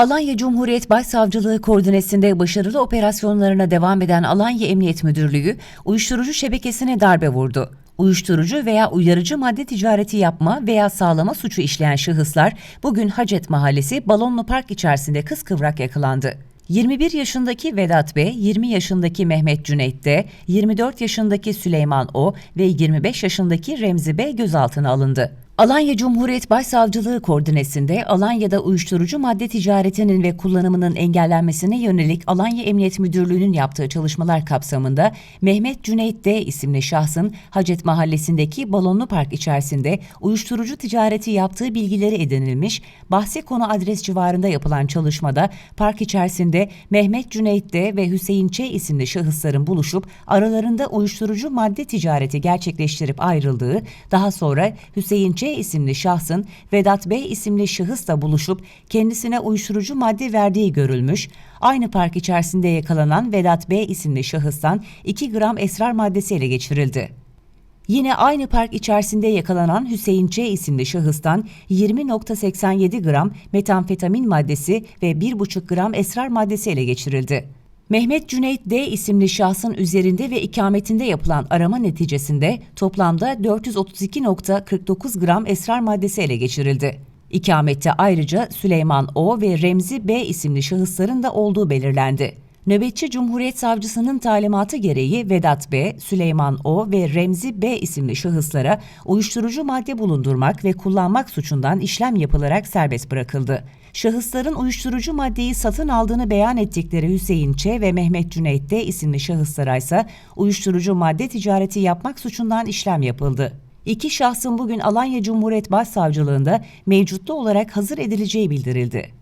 Alanya Cumhuriyet Başsavcılığı koordinesinde başarılı operasyonlarına devam eden Alanya Emniyet Müdürlüğü, uyuşturucu şebekesine darbe vurdu. Uyuşturucu veya uyarıcı madde ticareti yapma veya sağlama suçu işleyen şahıslar bugün Hacet Mahallesi Balonlu Park içerisinde kıskıvrak yakalandı. 21 yaşındaki Vedat B, 20 yaşındaki Mehmet Cüneyt D, 24 yaşındaki Süleyman O ve 25 yaşındaki Remzi B gözaltına alındı. Alanya Cumhuriyet Başsavcılığı koordinesinde Alanya'da uyuşturucu madde ticaretinin ve kullanımının engellenmesine yönelik Alanya Emniyet Müdürlüğü'nün yaptığı çalışmalar kapsamında Mehmet Cüneyt D. isimli şahsın Hacet Mahallesi'ndeki Balonlu Park içerisinde uyuşturucu ticareti yaptığı bilgileri edinilmiş, bahsi konu adres civarında yapılan çalışmada park içerisinde Mehmet Cüneyt D. ve Hüseyin Ç. isimli şahısların buluşup aralarında uyuşturucu madde ticareti gerçekleştirip ayrıldığı, daha sonra Hüseyin Ç isimli şahsın Vedat Bey isimli şahısla buluşup kendisine uyuşturucu madde verdiği görülmüş, aynı park içerisinde yakalanan Vedat Bey isimli şahıstan 2 gram esrar maddesi ele geçirildi. Yine aynı park içerisinde yakalanan Hüseyin Ç isimli şahıstan 20.87 gram metamfetamin maddesi ve 1,5 gram esrar maddesi ele geçirildi. Mehmet Cüneyt D isimli şahsın üzerinde ve ikametinde yapılan arama neticesinde toplamda 432.49 gram esrar maddesi ele geçirildi. İkamette ayrıca Süleyman O ve Remzi B isimli şahısların da olduğu belirlendi. Nöbetçi Cumhuriyet Savcısının talimatı gereği Vedat B, Süleyman O ve Remzi B isimli şahıslara uyuşturucu madde bulundurmak ve kullanmak suçundan işlem yapılarak serbest bırakıldı. Şahısların uyuşturucu maddeyi satın aldığını beyan ettikleri Hüseyin Ç ve Mehmet Cüneyt D isimli şahıslara ise uyuşturucu madde ticareti yapmak suçundan işlem yapıldı. İki şahsın bugün Alanya Cumhuriyet Başsavcılığında mevcutlu olarak hazır edileceği bildirildi.